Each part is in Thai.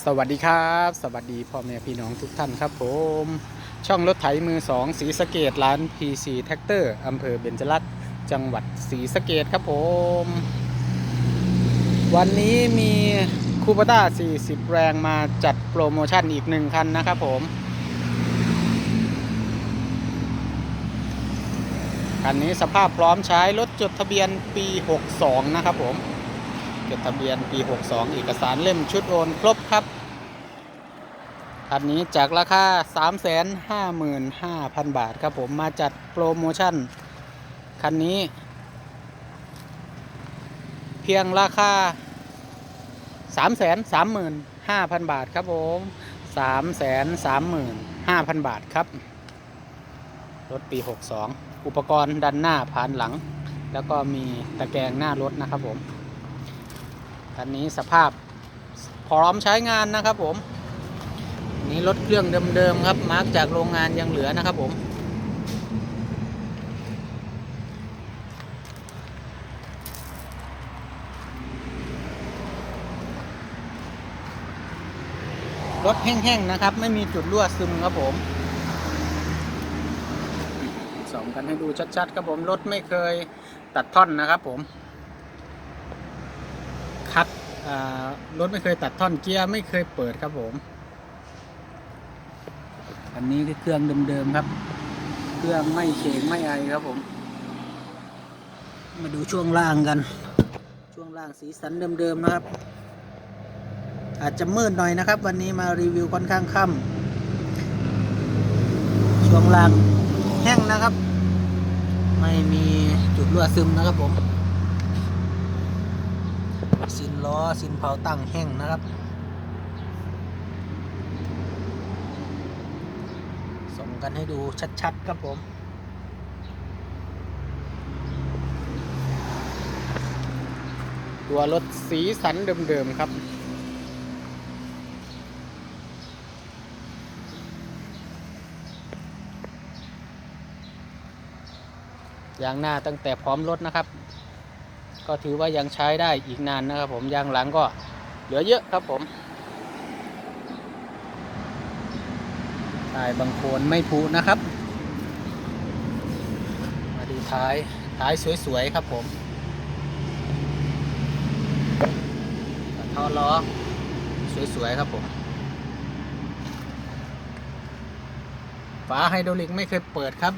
สวัสดีครับ สวัสดีพ่อแม่พี่น้องทุกท่านครับผม ช่องรถไถมือสองสีสะเกตร้าน PC t r a c t o r อำเภอเบญจรัตน์จังหวัดศรีสะเกดครับผม วันนี้มีคูปต้า 40 แรงมาจัดโปรโมชั่นอีกหนึ่งคันนะครับผม คันนี้สภาพพร้อมใช้รถจดทะเบียนปี 62 นะครับผม จดทะเบียนปี 62 เอกสารเล่มชุดโอนครบครับคันนี้จากราคา 355,000 บาทครับผมมาจัดโปรโมชั่น คันนี้ เพียงราคา 335,000 บาทครับผม 335,000 บาทครับ รถปี 62 อุปกรณ์ดันหน้าผ่านหลัง แล้วก็มีตะแกรงหน้ารถนะครับผม คันนี้สภาพพร้อมใช้งานนะครับผมนี่รถเครื่องเดิมๆครับ มาร์กจากโรงงานยังเหลือนะครับผม รถแห้งๆนะครับ ไม่มีจุดรั่วซึมครับผมส่องกันให้ดูชัดๆครับผม รถไม่เคยตัดท่อนนะครับผม คัดรถไม่เคยตัดท่อนเกียร์ไม่เคยเปิดครับผมอันนี้คือเครื่องเดิมๆครับ เครื่องไม่เฉงไม่ไอครับผม มาดูช่วงล่างกัน ช่วงล่างสีสันเดิมๆนะครับ อาจจะมืดหน่อยนะครับ วันนี้มารีวิวค่อนข้างค่ำช่วงล่างแห้งนะครับ ไม่มีจุดรั่วซึมนะครับผม ล้อสินเผาตั้งแห้งนะครับส่งกันให้ดูชัดๆครับผมตัวรถสีสันเดิมๆครับยางหน้าตั้งแต่พร้อมรถนะครับ ก็ถือว่ายังใช้ได้อีกนานนะครับผมยางหลังก็เหลือเยอะครับผมท้ายบางโคนไม่ผุนะครับ มาดูท้ายท้ายสวยๆครับผมท่อล้อสวยๆครับผมฝาไฮดรอลิกไม่เคยเปิดครับ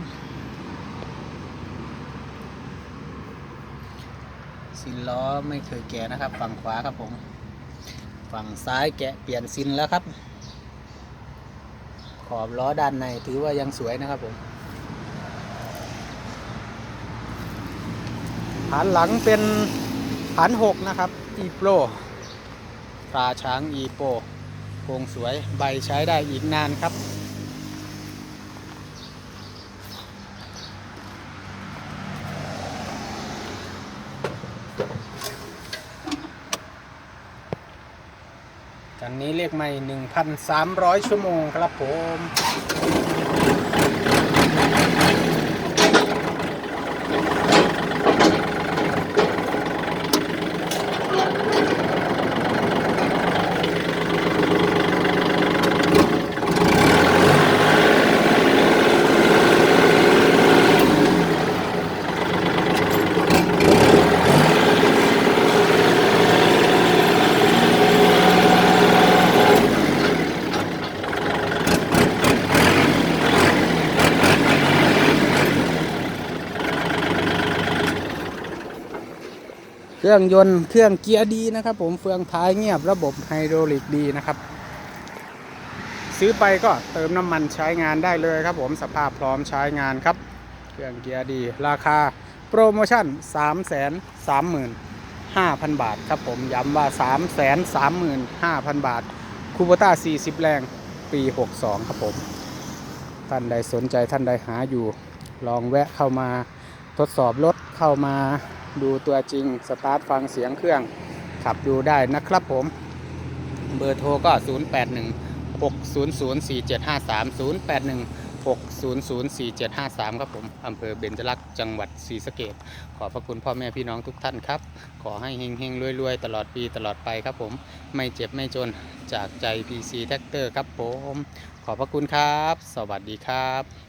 ซินล้อไม่เคยแกะนะครับ ฝั่งขวาครับผม ฝั่งซ้ายแกะเปลี่ยนซินแล้วครับ ขอบล้อด้านในถือว่ายังสวยนะครับผมฐานหลังเป็นฐานหกนะครับอีโปรตราช้างอีโปโครงสวยใบใช้ได้อีกนานครับ กันนี้เลขใหม่ 1,300 ชั่วโมงครับผม เครื่องยนต์เครื่องเกียร์ดีนะครับผมเฟืองท้ายเงียบระบบไฮดรอลิกดีนะครับ ซื้อไปก็เติมน้ำมันใช้งานได้เลยครับผมสภาพพร้อมใช้งานครับ เครื่องเกียร์ดี ราคาโปรโมชั่น 3 3 5 0 0 0 บาทครับผมย้ำว่า 3 3 5 0 0 0 บาท คูโบต้า 40 แรง ปี 62 ครับผม ท่านใดสนใจท่านใดหาอยู่ ลองแวะเข้ามาทดสอบรถเข้ามา ดูตัวจริงสตาร์ทฟังเสียงเครื่อง ขับดูได้นะครับผมเบอร์โทรก็ 081 600 4753 081 6004753 ครับผมอำเภอเบญจลักษณ์จังหวัดศรีสะเกษขอบพระคุณพ่อแม่พี่น้องทุกท่านครับ ขอให้เฮงๆรวยๆ ตลอดปีตลอดไปครับผม ไม่เจ็บไม่จนจากใจ PC Tractor ครับผม ขอบพระคุณครับ สวัสดีครับ